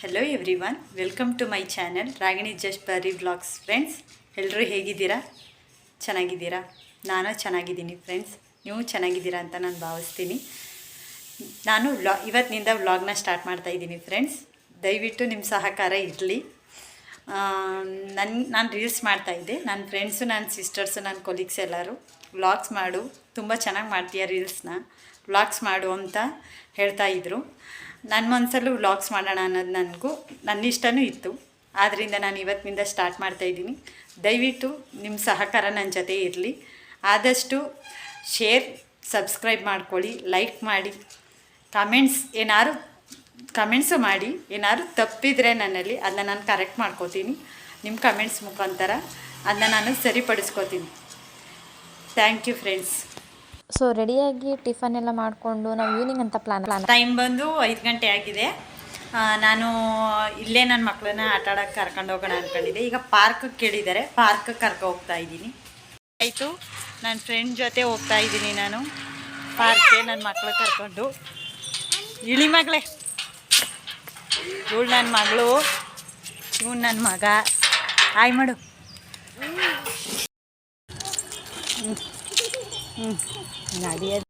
Hello everyone welcome to my channel Ragini just ಬರಿ vlogs friends ಎಲ್ಲರೂ ಹೇಗಿದ್ದೀರಾ? ಚೆನ್ನಾಗಿದ್ದೀರಾ? ನಾನು ಚೆನ್ನಾಗಿದ್ದೀನಿ ಫ್ರೆಂಡ್ಸ್ ನೀವು ಚೆನ್ನಾಗಿದ್ದೀರಾ ಅಂತ ನಾನು ಭಾವಿಸ್ತೀನಿ. ನಾನು ವ್ಲಾ ಇವತ್ತಿನಿಂದ ವ್ಲಾಗ್ನ ಸ್ಟಾರ್ಟ್ ಮಾಡ್ತಾಯಿದ್ದೀನಿ ಫ್ರೆಂಡ್ಸ್ ದಯವಿಟ್ಟು ನಿಮ್ಮ ಸಹಕಾರ ಇರಲಿ. ನನ್ನ ನಾನು ರೀಲ್ಸ್ ಮಾಡ್ತಾಯಿದ್ದೆ ನನ್ನ ಫ್ರೆಂಡ್ಸು ನನ್ನ ಸಿಸ್ಟರ್ಸು ನನ್ನ ಕೊಲೀಗ್ಸ್ ಎಲ್ಲರೂ ವ್ಲಾಗ್ಸ್ ಮಾಡು. ತುಂಬ ಚೆನ್ನಾಗಿ ಮಾಡ್ತೀಯ ರೀಲ್ಸ್ನ ವ್ಲಾಗ್ಸ್ ಮಾಡು ಅಂತ ಹೇಳ್ತಾ ಇದ್ರು. ನನ್ನ ಮನಸ್ಸಲ್ಲೂ ವ್ಲಾಗ್ಸ್ ಮಾಡೋಣ ಅನ್ನೋದು ನನಗೂ ನನ್ನ ಇಷ್ಟನೂ ಇತ್ತು. ಆದ್ದರಿಂದ ನಾನು ಇವತ್ತಿನಿಂದ ಸ್ಟಾರ್ಟ್ ಮಾಡ್ತಾಯಿದ್ದೀನಿ ದಯವಿಟ್ಟು ನಿಮ್ಮ ಸಹಕಾರ ನನ್ನ ಜೊತೆ ಇರಲಿ. ಆದಷ್ಟು ಶೇರ್ ಸಬ್ಸ್ಕ್ರೈಬ್ ಮಾಡ್ಕೊಳ್ಳಿ ಲೈಕ್ ಮಾಡಿ. ಕಾಮೆಂಟ್ಸ್ ಏನಾದ್ರು ಕಮೆಂಟ್ಸು ಮಾಡಿ. ಏನಾದ್ರು ತಪ್ಪಿದರೆ ನನ್ನಲ್ಲಿ ಅದನ್ನ ನಾನು ಕರೆಕ್ಟ್ ಮಾಡ್ಕೋತೀನಿ. ನಿಮ್ಮ ಕಮೆಂಟ್ಸ್ ಮುಖಾಂತರ ಅದನ್ನ ನಾನು ಸರಿಪಡಿಸ್ಕೋತೀನಿ. ಥ್ಯಾಂಕ್ ಯು ಫ್ರೆಂಡ್ಸ್ ಸೊ ರೆಡಿಯಾಗಿ ಟಿಫನ್ ಎಲ್ಲ ಮಾಡಿಕೊಂಡು ನಾವು ಈವ್ನಿಂಗ್ ಅಂತ ಪ್ಲಾನ್ ಪ್ಲಾನ್ ಟೈಮ್ ಬಂದು ಐದು ಗಂಟೆ ಆಗಿದೆ. ನಾನು ಇಲ್ಲೇ ನನ್ನ ಮಕ್ಕಳನ್ನ ಆಟ ಆಡೋಕ್ಕೆ ಕರ್ಕೊಂಡು ಹೋಗೋಣ ಅಂದ್ಕೊಂಡಿದ್ದೆ ಈಗ ಪಾರ್ಕ್ ಕೇಳಿದ್ದಾರೆ ಪಾರ್ಕ್ ಕರ್ಕೊ ಹೋಗ್ತಾ ಇದ್ದೀನಿ. ಆಯಿತು. ನನ್ನ ಫ್ರೆಂಡ್ ಜೊತೆ ಹೋಗ್ತಾ ಇದ್ದೀನಿ ನಾನು. ಪಾರ್ಕ್ಗೆ ನನ್ನ ಮಕ್ಕಳು ಕರ್ಕೊಂಡು. ಇಳಿ ಮಗಳೇ. ಇವಳು ನನ್ನ ಮಗಳು ಇವನು ನನ್ನ ಮಗ. ಆಯ್ ಮಾಡು. ಹ್ಞೂ ಹ್ಞೂ ನಡಿಯೋದು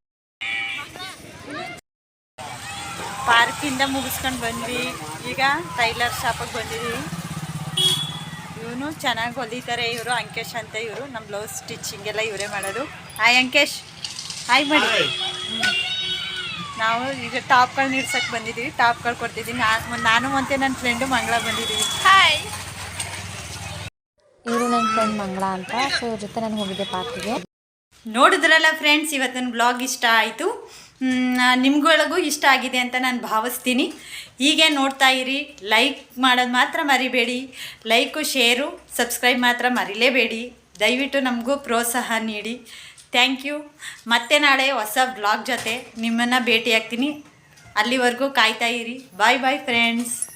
ಪಾರ್ಕಿಂದ ಮುಗಿಸ್ಕೊಂಡು ಬಂದ್ವಿ. ಈಗ ಟೈಲರ್ ಶಾಪಿಗೆ ಬಂದಿದ್ದೀವಿ ಇವನು ಚೆನ್ನಾಗಿ ಹೊಲಿತಾರೆ ಇವರು ಅಂಕೇಶ್ ಅಂತ ಇವರು. ನಮ್ಮ ಬ್ಲೌಸ್ ಸ್ಟಿಚಿಂಗ್ ಎಲ್ಲ ಇವರೇ ಮಾಡೋದು. ಹಾಯ್ ಅಂಕೇಶ್. ಹಾಯ್ ಮಾಡಿ. ಹ್ಮ್. ನಾವು ಈಗ ಟಾಪ್ಗಳನ್ನ ಇಡ್ಸಕ್ಕೆ ಬಂದಿದ್ದೀವಿ ಟಾಪ್ಗಳು ಕೊಡ್ತಿದ್ದೀವಿ ನಾನು ನಾನು ಮತ್ತೆ ನನ್ನ ಫ್ರೆಂಡು ಮಂಗಳ ಬಂದಿದ್ದೀವಿ ಹಾಯ್ ಇವರು ನನ್ನ ಫ್ರೆಂಡ್ ಮಂಗಳ ಅಂತ. ಸೊ ಇವ್ರ ಜೊತೆ ನಾನು ಹೋಗಿದ್ದೆ ಪಾರ್ಕಿಗೆ ನೋಡಿದ್ರಲ್ಲ ಫ್ರೆಂಡ್ಸ್ ಇವತ್ತಿನ ಬ್ಲಾಗ್ ಇಷ್ಟ ಆಯಿತು. ನಿಮ್ಗೊಳಗೂ ಇಷ್ಟ ಆಗಿದೆ ಅಂತ ನಾನು ಭಾವಿಸ್ತೀನಿ. ಹೀಗೆ ನೋಡ್ತಾ ಇರಿ. ಲೈಕ್ ಮಾಡೋದು ಮಾತ್ರ ಮರಿಬೇಡಿ. ಲೈಕು ಶೇರು ಸಬ್ಸ್ಕ್ರೈಬ್ ಮಾತ್ರ ಮರಿಲೇಬೇಡಿ. ದಯವಿಟ್ಟು ನಮಗೂ ಪ್ರೋತ್ಸಾಹ ನೀಡಿ. ಥ್ಯಾಂಕ್ ಯು ಮತ್ತೆ ನಾಳೆ ಹೊಸ ಬ್ಲಾಗ್ ಜೊತೆ ನಿಮ್ಮನ್ನು ಭೇಟಿಯಾಗ್ತೀನಿ. ಅಲ್ಲಿವರೆಗೂ ಕಾಯ್ತಾ ಇರಿ. ಬಾಯ್ ಬಾಯ್ ಫ್ರೆಂಡ್ಸ್